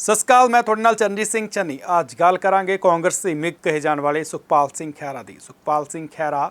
ਸਤਿ ਸ਼੍ਰੀ ਅਕਾਲ, ਮੈਂ ਤੁਹਾਡੇ ਨਾਲ ਚਰਨਜੀਤ ਸਿੰਘ ਚੰਨੀ। ਅੱਜ ਗੱਲ ਕਰਾਂਗੇ ਕਾਂਗਰਸ ਦੇ ਮਿਗ ਕਹੇ ਜਾਣ ਵਾਲੇ ਸੁਖਪਾਲ ਸਿੰਘ ਖਹਿਰਾ ਦੀ। ਸੁਖਪਾਲ ਸਿੰਘ ਖਹਿਰਾ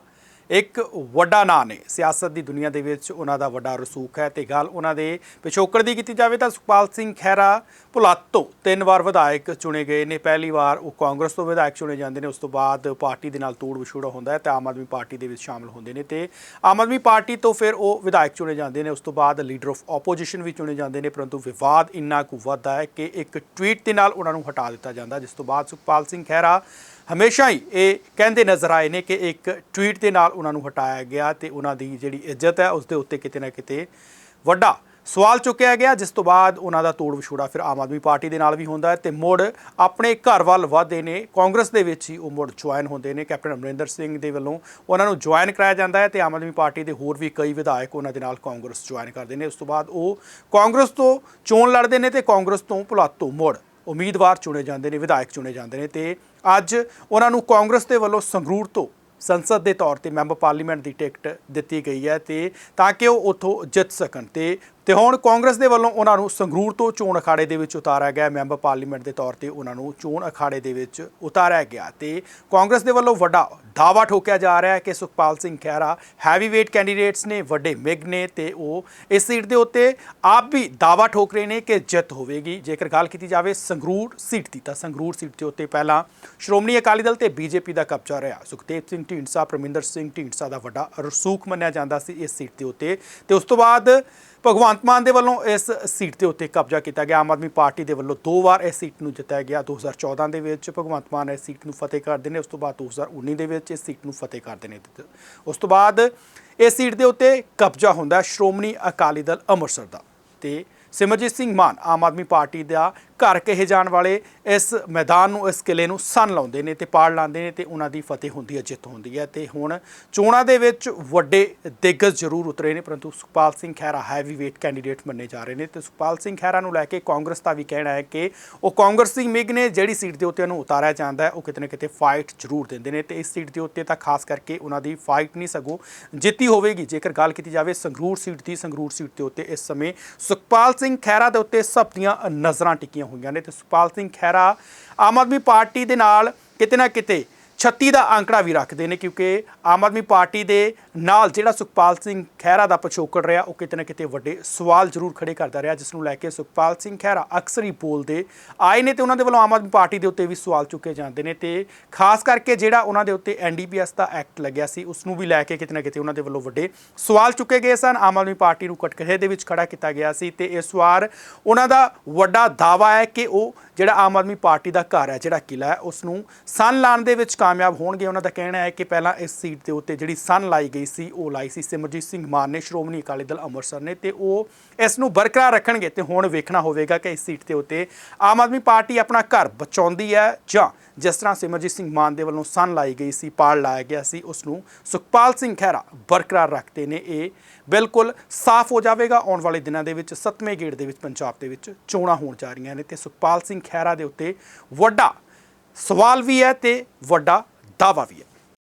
ਇੱਕ ਵੱਡਾ ਨਾਂ ਨੇ। ਸਿਆਸਤ ਦੀ ਦੁਨੀਆ ਦੇ ਵਿੱਚ ਉਹਨਾਂ ਦਾ ਵੱਡਾ ਰਸੂਖ ਹੈ ਤੇ ਗੱਲ ਉਹਨਾਂ ਦੇ ਪਿਛੋਕੜ ਦੀ ਕੀਤੀ ਜਾਵੇ ਤਾਂ ਸੁਖਪਾਲ ਸਿੰਘ ਖਹਿਰਾ ਭੁਲੱਤ ਤੋਂ ਤਿੰਨ ਵਾਰ ਵਿਧਾਇਕ ਚੁਣੇ ਗਏ ਨੇ। ਪਹਿਲੀ ਵਾਰ ਉਹ ਕਾਂਗਰਸ ਤੋਂ ਵਿਧਾਇਕ ਚੁਣੇ ਜਾਂਦੇ ਨੇ। ਉਸ ਤੋਂ ਬਾਅਦ ਪਾਰਟੀ ਦੇ ਨਾਲ ਤੋੜ ਵਿਛੋੜਾ ਹੁੰਦਾ ਹੈ ਤੇ ਆਮ ਆਦਮੀ ਪਾਰਟੀ ਦੇ ਵਿੱਚ ਸ਼ਾਮਲ ਹੁੰਦੇ ਨੇ ਤੇ ਆਮ ਆਦਮੀ ਪਾਰਟੀ ਤੋਂ ਫਿਰ ਉਹ ਵਿਧਾਇਕ ਚੁਣੇ ਜਾਂਦੇ ਨੇ। ਉਸ ਤੋਂ ਬਾਅਦ ਲੀਡਰ ਆਫ ਆਪੋਜੀਸ਼ਨ ਵੀ ਚੁਣੇ ਜਾਂਦੇ ਨੇ, ਪਰੰਤੂ ਵਿਵਾਦ ਇੰਨਾ ਕੁ ਵੱਧਦਾ ਹੈ ਕਿ ਇੱਕ ਟਵੀਟ ਦੇ ਨਾਲ ਉਹਨਾਂ ਨੂੰ ਹਟਾ ਦਿੱਤਾ ਜਾਂਦਾ, ਜਿਸ ਤੋਂ ਬਾਅਦ ਸੁਖਪਾਲ ਸਿੰਘ ਖਹਿਰਾ ਹਮੇਸ਼ਾ ਹੀ ਇਹ ਕਹਿੰਦੇ ਨਜ਼ਰ ਆਏ ਨੇ ਕਿ ਇੱਕ ਟਵੀਟ ਦੇ ਨਾਲ ਉਹਨਾਂ ਨੂੰ ਹਟਾਇਆ ਗਿਆ ਤੇ ਉਹਨਾਂ ਦੀ ਜਿਹੜੀ ਇੱਜ਼ਤ ਹੈ ਉਸ ਦੇ ਉੱਤੇ ਕਿਤੇ ਨਾ ਕਿਤੇ ਵੱਡਾ ਸਵਾਲ ਚੁੱਕਿਆ ਗਿਆ, ਜਿਸ ਤੋਂ ਬਾਅਦ ਉਹਨਾਂ ਦਾ ਤੋੜ ਵਿਛੋੜਾ ਫਿਰ ਆਮ ਆਦਮੀ ਪਾਰਟੀ ਦੇ ਨਾਲ ਵੀ ਹੁੰਦਾ ਹੈ ਤੇ ਮੁੜ ਆਪਣੇ ਘਰ ਵੱਲ ਵਧਦੇ ਨੇ, ਕਾਂਗਰਸ ਦੇ ਵਿੱਚ ਹੀ ਉਹ ਮੁੜ ਜੁਆਇਨ ਹੁੰਦੇ ਨੇ, ਕੈਪਟਨ ਅਮਰਿੰਦਰ ਸਿੰਘ ਦੇ ਵੱਲੋਂ ਉਹਨਾਂ ਨੂੰ ਜੁਆਇਨ ਕਰਾਇਆ ਜਾਂਦਾ ਹੈ ਤੇ ਆਮ ਆਦਮੀ ਪਾਰਟੀ ਦੇ ਹੋਰ ਵੀ ਕਈ ਵਿਧਾਇਕ ਉਹਨਾਂ ਦੇ ਨਾਲ ਕਾਂਗਰਸ ਜੁਆਇਨ ਕਰਦੇ ਨੇ, ਉਸ ਤੋਂ ਬਾਅਦ ਉਹ ਕਾਂਗਰਸ ਤੋਂ ਚੋਣ ਲੜਦੇ ਨੇ ਤੇ ਕਾਂਗਰਸ ਤੋਂ ਭੁਲੱਤ ਤੋਂ ਮੁੜ ਉਮੀਦਵਾਰ ਚੁਣੇ ਜਾਂਦੇ ਨੇ, ਵਿਧਾਇਕ ਚੁਣੇ ਜਾਂਦੇ ਨੇ ਤੇ ਅੱਜ ਉਹਨਾਂ ਨੂੰ ਕਾਂਗਰਸ ਦੇ ਵੱਲੋਂ ਸੰਗਰੂਰ ਤੋਂ ਸੰਸਦ ਦੇ ਤੌਰ ਤੇ ਮੈਂਬਰ ਪਾਰਲੀਮੈਂਟ ਦੀ ਟਿਕਟ ਦਿੱਤੀ ਗਈ ਹੈ ਤੇ ਤਾਂ ਕਿ ਉਹ ਉੱਥੋਂ ਜਿੱਤ ਸਕਣ ਤੇ ਤੇ ਹੁਣ ਕਾਂਗਰਸ ਦੇ ਵੱਲੋਂ ਉਹਨਾਂ ਨੂੰ ਸੰਗਰੂਰ ਤੋਂ ਚੋਣ ਅਖਾੜੇ ਦੇ ਵਿੱਚ ਉਤਾਰਿਆ ਗਿਆ। ਮੈਂਬਰ ਪਾਰਲੀਮੈਂਟ ਦੇ ਤੌਰ ਤੇ ਉਹਨਾਂ ਨੂੰ ਚੋਣ ਅਖਾੜੇ ਦੇ ਵਿੱਚ ਉਤਾਰਿਆ ਗਿਆ ਤੇ ਕਾਂਗਰਸ ਦੇ ਵੱਲੋਂ ਵੱਡਾ ਦਾਵਾ ਠੋਕਿਆ ਜਾ ਰਿਹਾ ਹੈ ਕਿ Sukhpal Singh Khaira heavy weight candidates ਨੇ, ਵੱਡੇ ਮਿਗ ਨੇ ਤੇ ਉਹ ਇਸ ਸੀਟ ਦੇ ਉੱਤੇ ਆਪ ਵੀ ਦਾਵਾ ਠੋਕ ਰਹੇ ਨੇ ਕਿ ਜਿੱਤ ਹੋਵੇਗੀ। ਜੇਕਰ ਗੱਲ ਕੀਤੀ ਜਾਵੇ ਸੰਗਰੂਰ ਸੀਟ ਦੀ ਤਾਂ ਸੰਗਰੂਰ ਸੀਟ ਦੇ ਉੱਤੇ ਪਹਿਲਾਂ ਸ਼੍ਰੋਮਣੀ ਅਕਾਲੀ ਦਲ ਤੇ ਬੀਜੇਪੀ ਦਾ ਕਬਜ਼ਾ ਰਿਹਾ। ਸੁਖਦੇਵ ਸਿੰਘ ਢੀਂਡਸਾ, ਪ੍ਰਮਿੰਦਰ ਸਿੰਘ ਢੀਂਡਸਾ ਦਾ ਵੱਡਾ ਰਸੂਖ ਮੰਨਿਆ ਜਾਂਦਾ ਸੀ ਇਸ ਸੀਟ ਦੇ ਉੱਤੇ ਤੇ ਉਸ ਤੋਂ ਬਾਅਦ ਭਗਵੰਤ ਮਾਨ ਦੇ ਵੱਲੋਂ ਇਸ ਸੀਟ ਦੇ ਉੱਤੇ ਕਬਜ਼ਾ ਕੀਤਾ ਗਿਆ। ਆਮ ਆਦਮੀ ਪਾਰਟੀ ਦੇ ਵੱਲੋਂ ਦੋ ਵਾਰ ਇਸ ਸੀਟ ਨੂੰ ਜਿੱਤਿਆ ਗਿਆ। 2014 ਦੇ ਵਿੱਚ ਭਗਵੰਤ ਮਾਨ ਇਸ ਸੀਟ ਨੂੰ ਫਤਿਹ ਕਰਦੇ ਨੇ, ਉਸ ਤੋਂ ਬਾਅਦ 2019 ਦੇ ਵਿੱਚ ਇਸ ਸੀਟ ਨੂੰ ਫਤਿਹ ਕਰਦੇ ਨੇ। ਉਸ ਤੋਂ ਬਾਅਦ ਇਸ ਸੀਟ ਦੇ ਉੱਤੇ ਕਬਜ਼ਾ ਹੁੰਦਾ ਸ਼੍ਰੋਮਣੀ ਅਕਾਲੀ ਦਲ ਅੰਮ੍ਰਿਤਸਰ ਦਾ। ਤੇ ਸਿਮਰਜੀਤ ਸਿੰਘ ਮਾਨ ਆਮ ਆਦਮੀ ਪਾਰਟੀ ਦਾ ਘਰ ਕਹੇ ਜਾਣ ਵਾਲੇ ਇਸ ਮੈਦਾਨ ਨੂੰ, ਇਸ ਕਿਲੇ ਨੂੰ ਸੰਨ ਲਾਉਂਦੇ ਨੇ ਤੇ ਪਾੜ ਲਾਉਂਦੇ ਨੇ ਤੇ ਉਹਨਾਂ ਦੀ ਫਤਿਹ ਹੁੰਦੀ ਹੈ, ਜਿੱਤ ਹੁੰਦੀ ਹੈ ਤੇ ਹੁਣ ਚੋਣਾਂ ਦੇ ਵਿੱਚ ਵੱਡੇ ਦਿੱਗਜ ਜ਼ਰੂਰ ਉਤਰੇ ਨੇ, ਪਰੰਤੂ Sukhpal Singh Khaira heavy weight candidate ਮੰਨੇ ਜਾ ਰਹੇ ਨੇ ਤੇ ਸੁਖਪਾਲ ਸਿੰਘ ਖਹਿਰਾ ਨੂੰ ਲੈ ਕੇ ਕਾਂਗਰਸ ਦਾ ਵੀ ਕਹਿਣਾ ਹੈ ਕਿ ਉਹ ਕਾਂਗਰਸ ਕਾਂਗਰਸੀ ਮਿਗ ਨੇ ਜਿਹੜੀ ਸੀਟ ਦੇ ਉੱਤੇ ਉਹਨੂੰ ਉਤਾਰਿਆ ਜਾਂਦਾ ਹੈ, ਉਹ ਕਿਤੇ ਨਾ ਕਿਤੇ ਫਾਈਟ ਜ਼ਰੂਰ ਦਿੰਦੇ ਨੇ ਤੇ ਇਸ ਸੀਟ ਦੇ ਉੱਤੇ ਤਾਂ ਖਾਸ ਕਰਕੇ ਉਹਨਾਂ ਦੀ ਫਾਈਟ ਨਹੀਂ ਸਗੋਂ ਜਿੱਤੀ ਹੋਵੇਗੀ। ਜੇਕਰ ਗੱਲ ਕੀਤੀ ਜਾਵੇ ਸੰਗਰੂਰ ਸੀਟ ਦੀ, ਸੰਗਰੂਰ ਸੀਟ ਦੇ ਉੱਤੇ ਇਸ ਸਮੇਂ ਸੁਖਪਾਲ ਸਿੰਘ ਖਹਿਰਾ ਦੇ ਉੱਤੇ ਸਭ ਦੀਆਂ ਨਜ਼ਰਾਂ ਟਿਕੀਆਂ ਹੋਈਆਂ ਨੇ ਤੇ ਸੁਖਪਾਲ ਸਿੰਘ ਖਹਿਰਾ ਆਮ ਆਦਮੀ ਪਾਰਟੀ ਦੇ ਨਾਲ ਕਿਤੇ ਨਾ ਕਿਤੇ 36 ਦਾ ਅੰਕੜਾ ਵੀ ਰੱਖਦੇ ਨੇ ਕਿਉਂਕਿ ਆਮ ਆਦਮੀ ਪਾਰਟੀ ਦੇ ਨਾਲ ਜਿਹੜਾ ਸੁਖਪਾਲ ਸਿੰਘ ਖਹਿਰਾ ਦਾ ਪਿਛੋਕੜ ਰਿਹਾ, ਉਹ ਕਿਤੇ ਨਾ ਕਿਤੇ ਵੱਡੇ ਸਵਾਲ ਜ਼ਰੂਰ ਖੜੇ ਕਰਦਾ ਰਿਹਾ, ਜਿਸ ਨੂੰ ਲੈ ਕੇ ਸੁਖਪਾਲ ਸਿੰਘ ਖਹਿਰਾ ਅਕਸਰ ਹੀ ਬੋਲਦੇ ਆਏ ਨੇ ਤੇ ਉਹਨਾਂ ਦੇ ਵੱਲੋਂ ਆਮ ਆਦਮੀ ਪਾਰਟੀ ਦੇ ਉੱਤੇ ਵੀ ਸਵਾਲ ਚੁੱਕੇ ਜਾਂਦੇ ਨੇ ਤੇ ਖਾਸ ਕਰਕੇ ਜਿਹੜਾ ਉਹਨਾਂ ਦੇ ਉੱਤੇ ਐਨਡੀਪੀਐਸ ਦਾ ਐਕਟ ਲੱਗਿਆ ਸੀ, ਉਸ ਨੂੰ ਵੀ ਲੈ ਕੇ ਕਿਤੇ ਨਾ ਕਿਤੇ ਉਹਨਾਂ ਦੇ ਵੱਲੋਂ ਵੱਡੇ ਸਵਾਲ ਚੁੱਕੇ ਗਏ ਸਨ। ਆਮ ਆਦਮੀ ਪਾਰਟੀ ਨੂੰ ਕਟਕਰੇ ਦੇ ਵਿੱਚ ਖੜਾ ਕੀਤਾ ਗਿਆ ਸੀ ਤੇ ਇਸ ਵਾਰ ਉਹਨਾਂ ਦਾ ਵੱਡਾ ਦਾਵਾ ਹੈ ਕਿ ਉਹ ਜਿਹੜਾ ਆਮ ਆਦਮੀ ਪਾਰਟੀ ਦਾ ਘਰ ਹੈ, ਜਿਹੜਾ ਕਿਲਾ ਹੈ, ਉਸ ਨੂੰ ਸੰਨ ਲਾਉਣ ਦੇ ਵਿੱਚ ਕਾਮਯਾਬ ਹੋਣਗੇ। ਉਹਨਾਂ ਦਾ ਕਹਿਣਾ ਹੈ ਕਿ ਪਹਿਲਾਂ ਇਸ ਸੀਟ ਦੇ ਉੱਤੇ ਜਿਹੜੀ ਸੰਨ ਲਾਈ ਗਈ ਸੀ, ਉਹ ਲਾਈ ਸੀ ਸਿਮਰਜੀਤ ਸਿੰਘ ਮਾਨ ਨੇ, ਸ਼੍ਰੋਮਣੀ ਅਕਾਲੀ ਦਲ ਅੰਮ੍ਰਿਤਸਰ ਨੇ ਤੇ ਉਹ ਇਸ ਨੂੰ ਬਰਕਰਾਰ ਰੱਖਣਗੇ ਤੇ ਹੁਣ ਵੇਖਣਾ ਹੋਵੇਗਾ ਕਿ ਇਸ ਸੀਟ ਦੇ ਉੱਤੇ ਆਮ ਆਦਮੀ ਪਾਰਟੀ ਆਪਣਾ ਘਰ ਬਚਾਉਂਦੀ ਹੈ ਜਾਂ ਜਿਸ ਤਰ੍ਹਾਂ ਸਿਮਰਜੀਤ ਸਿੰਘ ਮਾਨ ਦੇ ਵੱਲੋਂ ਸੰਨ ਲਾਈ ਗਈ ਸੀ, ਪਾੜ ਲਾਇਆ ਗਿਆ ਸੀ, ਉਸ ਨੂੰ ਸੁਖਪਾਲ ਸਿੰਘ ਖਹਿਰਾ ਬਰਕਰਾਰ ਰੱਖਦੇ ਨੇ। ਇਹ ਬਿਲਕੁਲ ਸਾਫ਼ ਹੋ ਜਾਵੇਗਾ। ਆਉਣ ਵਾਲੇ ਦਿਨਾਂ ਦੇ ਵਿੱਚ ਸੱਤਵੇਂ ਗੇੜ ਦੇ ਵਿੱਚ ਪੰਜਾਬ ਦੇ ਵਿੱਚ ਚੋਣਾਂ ਹੋਣ ਜਾ ਰਹੀਆਂ ਨੇ ਤੇ ਸੁਖਪਾਲ ਸਿੰਘ ਖਹਿਰਾ ਦੇ ਉੱਤੇ ਵੱਡਾ ਸਵਾਲ ਵੀ ਹੈ ਤੇ ਵੱਡਾ ਦਾਵਾ ਵੀ ਹੈ।